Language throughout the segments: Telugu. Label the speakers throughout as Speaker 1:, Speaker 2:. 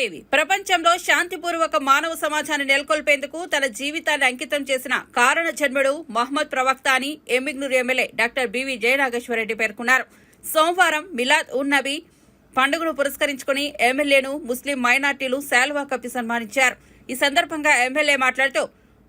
Speaker 1: టీవీ ప్రపంచంలో శాంతిపూర్వక మానవ సమాజాన్ని నెలకొల్పేందుకు తన జీవితాన్ని అంకితం చేసిన కారణ జన్ముడు మహమ్మద్ ప్రవక్త అని Emmiganur MLA doctor BV Jayanageswarareddy పేర్కొన్నారు. సోమవారం మిలాద్ ఉన్ నబీ పండుగను పురస్కరించుకుని ఎమ్మెల్యేను ముస్లిం మైనార్టీలు శాల్వా కప్పి సన్మానించారు. ఈ సందర్భంగా ఎమ్మెల్యే మాట్లాడుతూ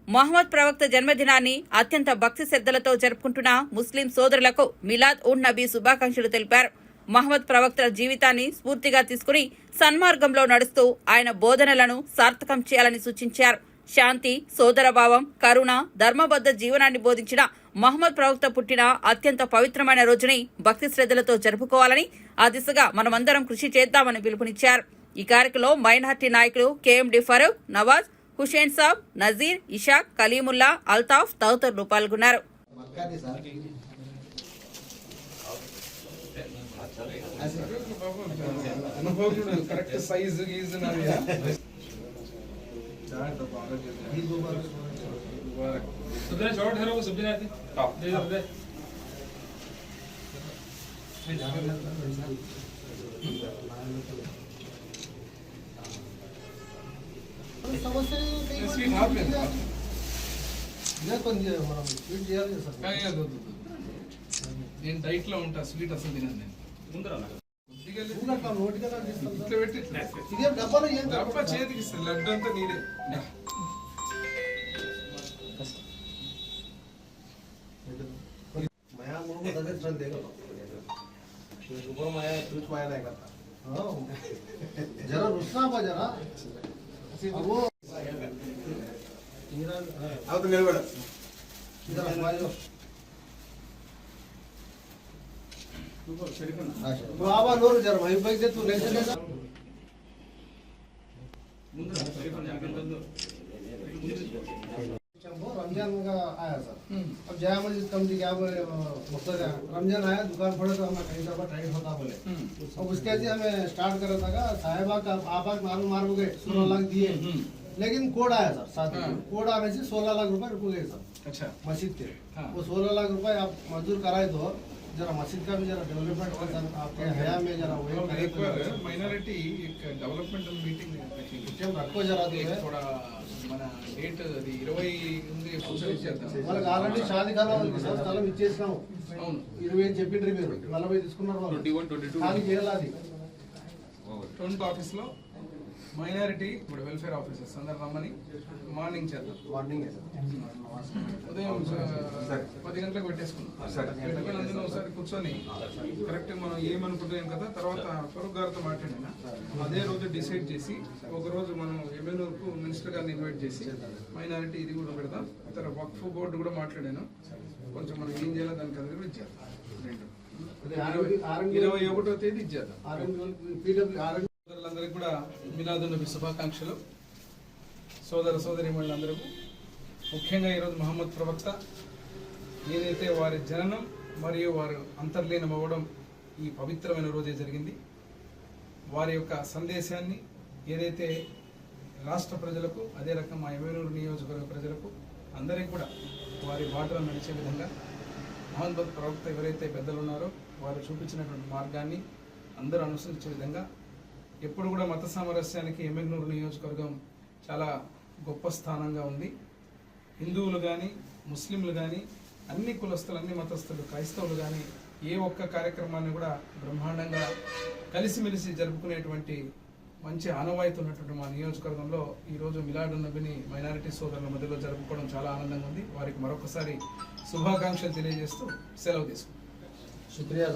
Speaker 1: మహమ్మద్ ప్రవక్త జన్మదినాన్ని అత్యంత భక్తి శ్రద్ధలతో జరుపుకుంటున్న ముస్లిం సోదరులకు మిలాద్ ఉన్ నబీ శుభాకాంక్షలు తెలిపారు. మహమ్మద్ ప్రవక్తల జీవితాన్ని స్ఫూర్తిగా తీసుకుని సన్మార్గంలో నడుస్తూ ఆయన బోధనలను సార్థకం చేయాలని సూచించారు. శాంతి సోదరభావం కరుణ ధర్మబద్ధ జీవనాన్ని బోధించిన మహమ్మద్ ప్రవక్త పుట్టిన అత్యంత పవిత్రమైన రోజుని భక్తి శ్రద్ధలతో జరుపుకోవాలని ఆ దిశగా మనమందరం కృషి చేద్దామని పిలుపునిచ్చారు. ఈ కార్యక్రమంలో మైనార్టీ నాయకులు కేఎండి ఫరూక్ నవాజ్ హుషేన్ సాబ్ నజీర్ ఇషాక్ కలీముల్లా అల్తాఫ్ తదితరులు పాల్గొన్నారు.
Speaker 2: మక్కాది సార్
Speaker 3: అనుభవం కరెక్ట్ సైజ్ గీజ్ నాది
Speaker 2: ఈద్ ముబారక్
Speaker 4: सुबह शॉर्ट है वो सब्जी लाती दे दे दे
Speaker 2: సమస్య
Speaker 3: స్వీట్ ఆపలేదు
Speaker 2: ఇదే కొన్ని మనం స్వీట్ చేయాలి కదా సార్
Speaker 3: కానీ అది వద్దు. నేను డైట్ లో ఉంటా స్వీట్ అసలు తినను నేను కొద్దిగా లేదు.
Speaker 2: నువ్వు అట్లా నోటిగా తీస్తాం
Speaker 3: ఇట్లా
Speaker 2: సార్
Speaker 3: పెట్టి ఇట్లా.
Speaker 2: ఇదే డబ్బాలో ఏం
Speaker 3: డబ్బా చేతికి ఇస్తాను లడ్డు అంతా నీదే
Speaker 2: माया म्हणून बदलत छान दे सुपर माया तूच माया नाही करता जरा रुसना बा जरा वो
Speaker 3: అవుతుంది నిలబడ
Speaker 2: इधर दे रमज़ान का आया सर अब जया मस्जिद कमिटी क्या बोले रमज़ान आया दुकान पड़े तो हमें कहीं दफ़ा टाइट होता बोले। अब उसके बाद हमें स्टार्ट करा था साहेबा का आपा मालूम मार गए सोलह लाख दिए। लेकिन कोड आया सर साथ में। कोड आने से सोलह लाख रुपए रुक गए सर।
Speaker 3: अच्छा।
Speaker 2: मस्जिद के।
Speaker 3: हाँ।
Speaker 2: वो सोलह लाख रुपए आप मंजूर कराए तो जरा मस्जिद का भी जरा डेवलपमेंट हो सर आपके हया में जरा वही
Speaker 3: और
Speaker 2: करे
Speaker 3: एक
Speaker 2: तो
Speaker 3: बार
Speaker 2: जरा-
Speaker 3: మైనారిటీ डेवलपमेंट మీటింగ్ रखेंगे
Speaker 2: टाइम रखो जरा तो है
Speaker 3: కూడా మన డేట్ అది ఇరవై ఉంది ఫంక్షన్ ఇచ్చేద్దాం
Speaker 2: వాళ్ళకి ఆల్రెడీ షాది కాలం ఉంది సార్ స్థలం ఇచ్చేసినాము
Speaker 3: అవును
Speaker 2: ఇరవై ఐదు చెప్పిండ్రి మీరు నలభై తీసుకున్నారు వాళ్ళు ఖాళీ చేయాలి అది
Speaker 3: ట్వంటీ ఆఫీస్ లో మైనారిటీ ఇప్పుడు వెల్ఫేర్ ఆఫీసర్స్ అందరు రమ్మని మార్నింగ్ చేద్దాం.
Speaker 2: మార్నింగ్
Speaker 3: ఉదయం పది గంటలకు పెట్టేసుకున్నాం పెట్టుకుని ఒకసారి కూర్చొని కరెక్ట్ మనం ఏమనుకుంటున్నాం కదా తర్వాత ఫరూక్ గారితో మాట్లాడినా. అదే రోజు డిసైడ్ చేసి ఒక రోజు మనం ఎమ్మెల్యేకు మినిస్టర్ గారిని ఇన్వైట్ చేసి మైనారిటీ ఇది కూడా పెడదాం. తర్వాత వక్ఫ్ బోర్డు కూడా మాట్లాడాను. కొంచెం మనం ఏం చేయాలో దానికి అది కూడా ఇచ్చేద్దాం రెండు ఇరవై- ఒకటో తేదీ ఇచ్చేద్దాం. సోదరులందరికీ కూడా మిలాదున్నబి శుభాకాంక్షలు. సోదర సోదరి ముఖ్యంగా ఈరోజు మహమ్మద్ ప్రవక్త ఏదైతే వారి జననం మరియు వారు అంతర్లీనం అవ్వడం ఈ పవిత్రమైన రోజే జరిగింది వారి యొక్క సందేశాన్ని ఏదైతే రాష్ట్ర ప్రజలకు అదే రకం మా ఎవరూరు నియోజకవర్గ ప్రజలకు అందరికీ కూడా వారి బాటలో నడిచే విధంగా మహమ్మద్ ప్రవక్త ఎవరైతే పెద్దలు ఉన్నారో వారు చూపించినటువంటి మార్గాన్ని అందరూ అనుసరించే విధంగా ఎప్పుడు కూడా మత సామరస్యానికి ఎమ్మెగ్నూరు నియోజకవర్గం చాలా గొప్ప స్థానంగా ఉంది. హిందువులు కానీ ముస్లింలు కానీ అన్ని కులస్తులు అన్ని మతస్థులు క్రైస్తవులు కానీ ఏ ఒక్క కార్యక్రమాన్ని కూడా బ్రహ్మాండంగా కలిసిమెలిసి జరుపుకునేటువంటి మంచి ఆనవాయితీ ఉన్నటువంటి మా నియోజకవర్గంలో ఈరోజు మిలాడు నబిని మైనారిటీ సోదరుల మధ్యలో జరుపుకోవడం చాలా ఆనందంగా ఉంది. వారికి మరొకసారి శుభాకాంక్షలు తెలియజేస్తూ సెలవు తీసుకుంటాం
Speaker 2: శుక్రియా